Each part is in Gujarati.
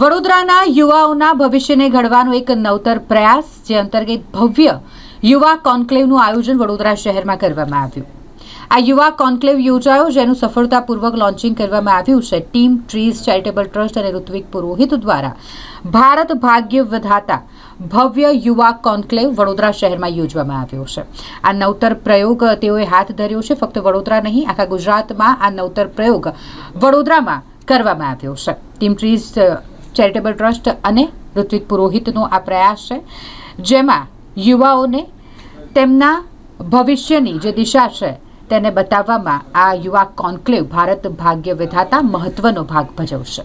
વડોદરાના યુવાઓના ભવિષ્યને ઘડવાનો એક નવતર પ્રયાસ, જે અંતર્ગત ભવ્ય યુવા કોન્ક્લેવનું આયોજન વડોદરા શહેરમાં કરવામાં આવ્યું. આ યુવા કોન્ક્લેવ યોજાયો, જેનું સફળતાપૂર્વક લોન્ચિંગ કરવામાં આવ્યું છે. ટીમ ટ્રીઝ, ચેરિટેબલ ટ્રસ્ટ અને ઋત્વિક પુરોહિત દ્વારા ભારત ભાગ્ય વધાતા ભવ્ય યુવા કોન્ક્લેવ વડોદરા શહેરમાં યોજવામાં આવ્યો છે. આ નવતર પ્રયોગ તેઓએ હાથ ધર્યો છે. ફક્ત વડોદરા નહીં, આખા ગુજરાતમાં આ નવતર પ્રયોગ વડોદરામાં કરવામાં આવ્યો છે. ટીમ ટ્રીઝ ચેરિટેબલ ટ્રસ્ટ અને ઋત્વિક પુરોહિતનો આ પ્રયાસ છે, જેમાં યુવાઓને તેમના ભવિષ્યની જે દિશા છે તેને બતાવવામાં આ યુવા કોન્ક્લેવ ભારત ભાગ્ય વિધાતા મહત્વનો ભાગ ભજવશે.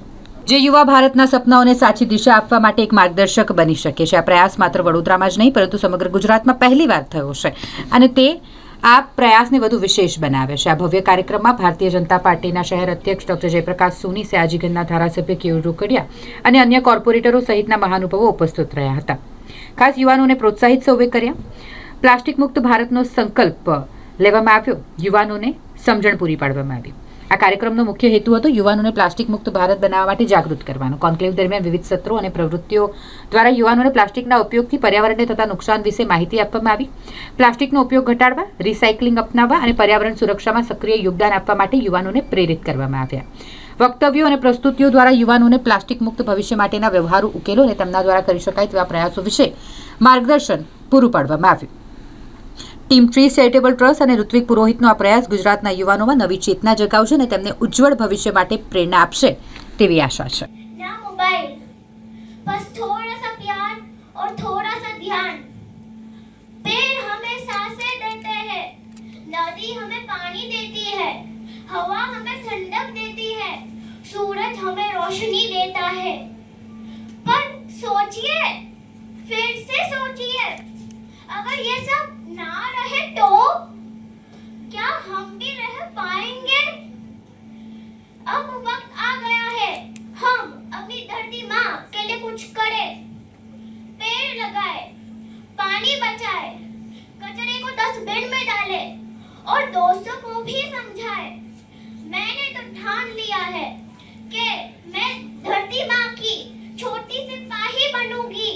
જે યુવા ભારતના સપનાઓને સાચી દિશા આપવા માટે એક માર્ગદર્શક બની શકે છે. આ પ્રયાસ માત્ર વડોદરામાં જ નહીં, પરંતુ સમગ્ર ગુજરાતમાં પહેલીવાર થયો છે. અને તે આ પ્રયાસને વધુ વિશેષ બનાવે છે. આ ભવ્ય કાર્યક્રમમાં ભારતીય જનતા પાર્ટીના શહેર અધ્યક્ષ ડોક્ટર જયપ્રકાશ સોની સયાજીગંજના ધારાસભ્ય કેયુર રોકડિયા અને અન્ય કોર્પોરેટરો સહિતના મહાનુભાવો ઉપસ્થિત રહ્યા હતા. ખાસ યુવાનોને પ્રોત્સાહિત સૌએ કર્યા. પ્લાસ્ટિક મુક્ત ભારતનો સંકલ્પ લેવામાં આવ્યો. યુવાનોને સમજણ પૂરી પાડવામાં આવી. આ કાર્યક્રમનો મુખ્ય હેતુ હતો યુવાનોને પ્લાસ્ટિક મુક્ત ભારત બનાવવા માટે જાગૃત કરવાનો. કોન્ક્લેવ દરમિયાન વિવિધ સત્રો અને પ્રવૃત્તિઓ દ્વારા યુવાનોને પ્લાસ્ટિકના ઉપયોગથી પર્યાવરણને થતા નુકસાન વિશે માહિતી આપવામાં આવી. પ્લાસ્ટિકનો ઉપયોગ ઘટાડવા, રિસાયકલિંગ અપનાવવા અને પર્યાવરણ સુરક્ષામાં સક્રિય યોગદાન આપવા માટે યુવાનોને પ્રેરિત કરવામાં આવ્યા. વક્તવ્યો અને પ્રસ્તુતિઓ દ્વારા યુવાનોને પ્લાસ્ટિક મુક્ત ભવિષ્ય માટેના વ્યવહારુ ઉકેલો અને તેમના દ્વારા કરી શકાય તેવા પ્રયાસો વિશે માર્ગદર્શન પૂરું પાડવામાં આવ્યું. ટીમ ટ્રી ચેરિટેબલ ટ્રસ્ટ અને ઋત્વિક પુરોહિતનો આ પ્રયાસ ગુજરાતના યુવાનોમાં નવી ચેતના જગાવશે અને તેમને ઉજ્જવળ ભવિષ્ય માટે પ્રેરણા આપશે તેવી આશા છે ना मोबाइल बस थोड़ा सा प्यार और थोड़ा सा ध्यान पेड़ हमें सांसें देते हैं नदी हमें पानी देती है हवा हमें ठंडक देती है सूरज हमें रोशनी देता है पर सोचिए फिर से सोचिए अगर ये सब ना रहे तो क्या हम भी रह पाएँगे? अब वक्त आ गया है। हम अपनी धरती माँ के लिए कुछ करें। पेड़ लगाए, पानी बचाए, कचरे को डस्टबिन में डाले और दोस्तों को भी समझाए। मैंने तो ठान लिया है कि मैं धरती माँ की छोटी सी पाही बनूँगी।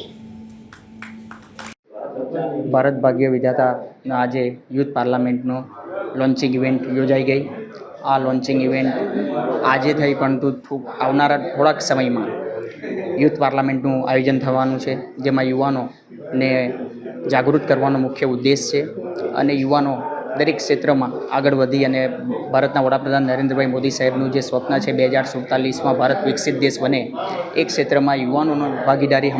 ભારત ભાગ્ય વિધાતાના આજે યુથ પાર્લામેન્ટનો લોન્ચિંગ ઇવેન્ટ યોજાઈ ગઈ. આ લોન્ચિંગ ઇવેન્ટ આજે થઈ, પરંતુ આવનારા થોડાક સમયમાં યુથ પાર્લામેન્ટનું આયોજન થવાનું છે, જેમાં યુવાનોને જાગૃત કરવાનો મુખ્ય ઉદ્દેશ છે અને યુવાનો દરેક ક્ષેત્રમાં આગળ વધી અને ભારતના વડાપ્રધાન નરેન્દ્રભાઈ મોદી સાહેબનું જે સ્વપ્ન છે, બે હજાર સુડતાલીસમાં ભારત વિકસિત દેશ બને, એ ક્ષેત્રમાં યુવાનોનો ભાગીદારી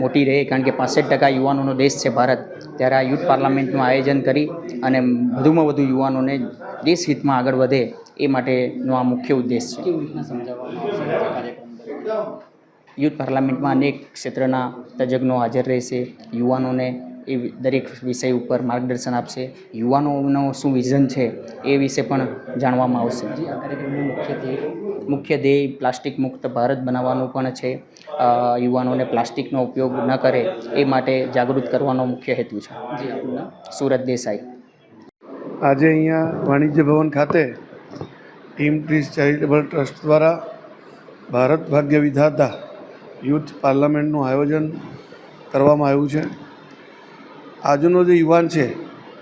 મોટી રહે કારણ કે પાસઠ ટકા યુવાનોનો દેશ છે ભારત. ત્યારે આ યુથ પાર્લામેન્ટનું આયોજન કરી અને વધુમાં વધુ યુવાનોને દેશહિતમાં આગળ વધે એ માટેનો આ મુખ્ય ઉદ્દેશ છે. યુથ પાર્લામેન્ટમાં અનેક ક્ષેત્રના તજજ્ઞો હાજર રહેશે. યુવાનોને એ દરેક વિષય ઉપર માર્ગદર્શન આપશે. યુવાનોનો શું વિઝન છે એ વિશે પણ જાણવામાં આવશે. આ કાર્યક્રમનું મુખ્ય ધ્યેય પ્લાસ્ટિક મુક્ત ભારત બનાવવાનું પણ છે. યુવાનોને પ્લાસ્ટિકનો ઉપયોગ ન કરે એ માટે જાગૃત કરવાનો મુખ્ય હેતુ છે. સુરત દેસાઈ. આજે અહીંયા વાણિજ્ય ભવન ખાતે ટીમ ટ્રીસ ચેરિટેબલ ટ્રસ્ટ દ્વારા ભારત ભાગ્ય વિધાતા યુથ પાર્લામેન્ટનું આયોજન કરવામાં આવ્યું છે. આજનો જે યુવાન છે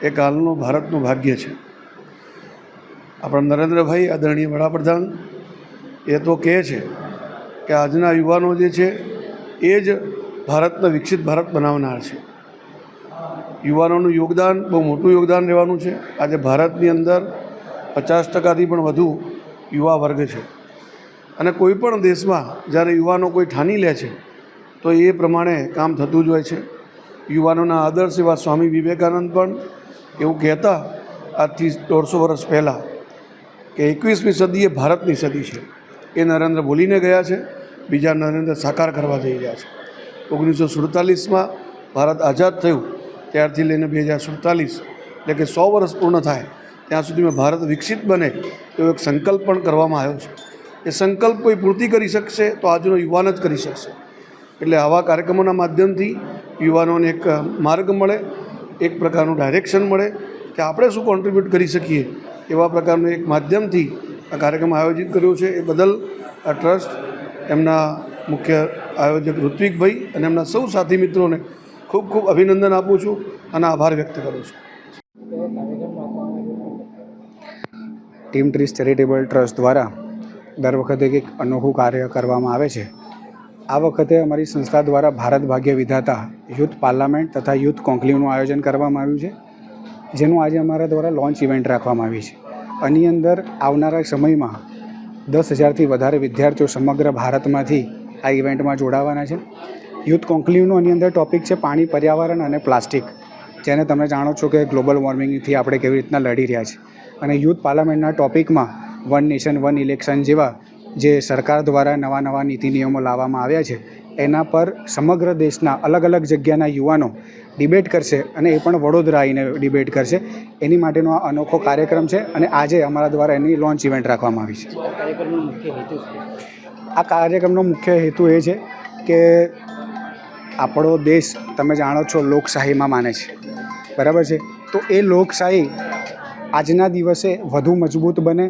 એ કાલનું ભારતનું ભાગ્ય છે. આપણા નરેન્દ્રભાઈ આદરણીય વડાપ્રધાન એ તો કહે છે કે આજના યુવાનો જે છે, એ જ ભારતને વિકસિત ભારત બનાવનાર છે. યુવાનોનું યોગદાન, બહુ મોટું યોગદાન રહેવાનું છે. આજે ભારતની અંદર પચાસ ટકાથી પણ વધુ યુવા વર્ગ છે. અને કોઈ પણ દેશમાં જ્યારે યુવાનો કોઈ ઠાની લે છે, તો એ પ્રમાણે કામ થતું જ હોય છે. યુવાનોના આદર્શ એવા સ્વામી વિવેકાનંદ પણ એવું કહેતા આજથી દોઢસો વર્ષ પહેલાં કે એકવીસમી સદી એ ભારતની સદી છે. એ નરેન્દ્ર બોલીને ગયા છે, બીજા નરેન્દ્ર સાકાર કરવા જઈ રહ્યા છે. ઓગણીસો સુડતાલીસમાં ભારત આઝાદ થયું, ત્યારથી લઈને બે હજાર સુડતાલીસ, એટલે કે સો વર્ષ પૂર્ણ થાય, ત્યાં સુધીમાં ભારત વિકસિત બને એવો એક સંકલ્પ પણ કરવામાં આવ્યો છે. એ સંકલ્પ કોઈ પૂર્તિ કરી શકશે તો આજનો યુવાન જ કરી શકશે. એટલે આવા કાર્યક્રમોના માધ્યમથી યુવાનોને એક માર્ગ મળે, એક પ્રકારનું ડાયરેક્શન મળે કે આપણે શું કોન્ટ્રીબ્યુટ કરી શકીએ એવા પ્રકારનું એક માધ્યમથી આ કાર્યક્રમ આયોજિત કર્યો છે એ બદલ આ ટ્રસ્ટ, એમના મુખ્ય આયોજક ઋત્વિકભાઈ અને એમના સૌ સાથી મિત્રોને ખૂબ ખૂબ અભિનંદન આપું છું અને આભાર વ્યક્ત કરું છું. ટીમ ટ્રીસ ચેરિટેબલ ટ્રસ્ટ દ્વારા દર વખતે કંઈક અનોખું કાર્ય કરવામાં આવે છે. આ વખતે અમારી સંસ્થા દ્વારા ભારત ભાગ્ય વિધાતા યુથ પાર્લામેન્ટ તથા યુથ કોન્કલેવનું આયોજન કરવામાં આવ્યું છે. જેનું આજે અમારા દ્વારા લોન્ચ ઇવેન્ટ રાખવામાં આવી છે. આની અંદર આવનારા સમયમાં દસ હજારથી વધારે વિદ્યાર્થીઓ સમગ્ર ભારતમાંથી આ ઇવેન્ટમાં જોડાવાના છે. યુથ કોન્કલેવનો આની અંદર ટોપિક છે પાણી પર્યાવરણ અને પ્લાસ્ટિક. જેને તમે જાણો છો કે ગ્લોબલ વોર્મિંગથી આપણે કેવી રીતના લડી રહ્યા છીએ અને યુથ પાર્લામેન્ટના ટોપિકમાં વન નેશન વન ઇલેક્શન જેવા જે સરકાર દ્વારા નવા નવા નીતિ નિયમો લાવવામાં આવ્યા છે એના પર સમગ્ર દેશના અલગ અલગ જગ્યાના યુવાનો ડિબેટ કરશે અને એ પણ વડોદરા આવીને ડિબેટ કરશે. એની માટેનો આ અનોખો કાર્યક્રમ છે અને આજે અમારા દ્વારા એની લોન્ચ ઇવેન્ટ રાખવામાં આવી છે. આ કાર્યક્રમનો મુખ્ય હેતુ એ છે કે આપણો દેશ તમે જાણો છો લોકશાહીમાં માને છે. બરાબર છે? તો એ લોકશાહી આજના દિવસે વધુ મજબૂત બને.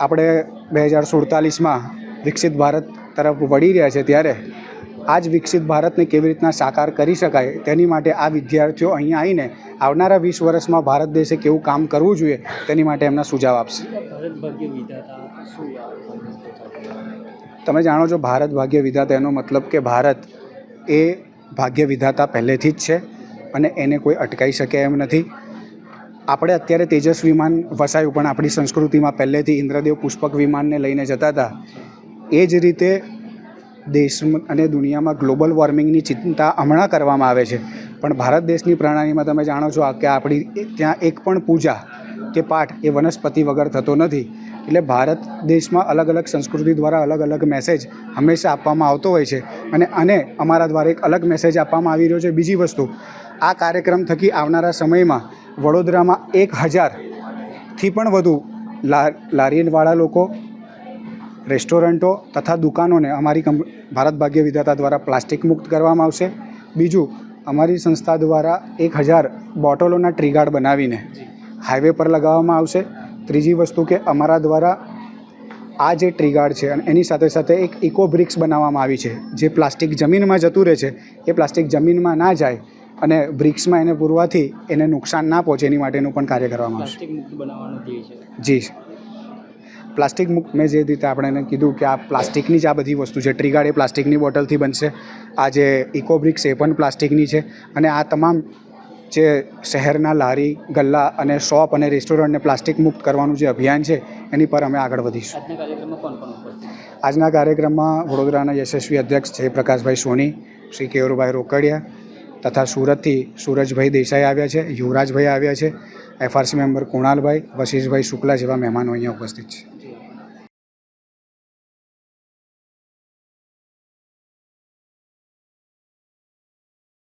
આપણે બે હજાર સુડતાલીસમાં વિકસિત ભારત તરફ વળી રહ્યા છે ત્યારે આ જ વિકસિત ભારતને કેવી રીતના સાકાર કરી શકાય તેની માટે આ વિદ્યાર્થીઓ અહીંયા આવીને આવનારા વીસ વર્ષમાં ભારત દેશે કેવું કામ કરવું જોઈએ તેની માટે એમના સુઝાવ આપશે. તમે જાણો છો ભારત ભાગ્ય વિધાતા એનો મતલબ કે ભારત એ ભાગ્ય વિધાતા પહેલેથી જ છે અને એને કોઈ અટકાઈ શકે એમ નથી. આપણે અત્યારે તેજસ વિમાન વસાયું પણ આપણી સંસ્કૃતિમાં પહેલેથી ઇન્દ્રદેવ પુષ્પક વિમાનને લઈને જતા હતા. એ જ રીતે દેશ અને દુનિયામાં ગ્લોબલ વોર્મિંગની ચિંતા હમણાં કરવામાં આવે છે. પણ ભારત દેશની પ્રણાલીમાં તમે જાણો છો કે આપણી ત્યાં એક પણ પૂજા કે પાઠ એ વનસ્પતિ વગર થતો નથી. એટલે ભારત દેશમાં અલગ અલગ સંસ્કૃતિ દ્વારા અલગ અલગ મેસેજ હંમેશા આપવામાં આવતો હોય છે. અને અને અમારા દ્વારા એક અલગ મેસેજ આપવામાં આવી રહ્યો છે. બીજી વસ્તુ, આ કાર્યક્રમ થકી આવનારા સમયમાં વડોદરામાં એક હજારથી પણ વધુ લા, લારીવાળા લોકો રેસ્ટોરન્ટો તથા દુકાનોને અમારી કંપ ભારત ભાગ્ય વિધાતા દ્વારા પ્લાસ્ટિક મુક્ત કરવામાં આવશે. બીજું અમારી સંસ્થા દ્વારા એક હજાર બોટલોના ટ્રીગાર્ડ બનાવીને હાઈવે પર લગાવવામાં આવશે. ત્રીજી વસ્તુ કે અમારા દ્વારા આ જે ટ્રીગાર્ડ છે અને એની સાથે સાથે એક ઇકો બ્રિક્સ બનાવવામાં આવી છે જે પ્લાસ્ટિક જમીનમાં જતું રહે છે. એ પ્લાસ્ટિક જમીનમાં ના જાય અને બ્રિક્સમાં એને પૂરવાથી એને નુકસાન ના પહોંચે એની માટેનું પણ કાર્ય કરવામાં આવશે. જી. પ્લાસ્ટિક મુક્ત મેં જે રીતે આપણે એને કીધું કે આ પ્લાસ્ટિકની જ આ બધી વસ્તુ છે ટ્રીગાર્ડ એ પ્લાસ્ટિકની બોટલથી બનશે. આ જે ઇકોબ્રિક્સ એ પણ પ્લાસ્ટિકની છે અને આ તમામ જે શહેરના લારી ગલ્લા અને શોપ અને રેસ્ટોરન્ટને પ્લાસ્ટિક મુક્ત કરવાનું જે અભિયાન છે એની પર અમે આગળ વધીશું. આજના કાર્યક્રમમાં વડોદરાના યશસ્વી અધ્યક્ષ જયપ્રકાશભાઈ સોની શ્રી કેયુરભાઈ રોકડિયા તથા સુરતથી સૂરજભાઈ દેસાઈ આવ્યા છે યુવરાજભાઈ આવ્યા છે એફઆરસી મેમ્બર કુણાલભાઈ વશિષભાઈ શુક્લા જેવા મહેમાનો અહીંયા ઉપસ્થિત છે.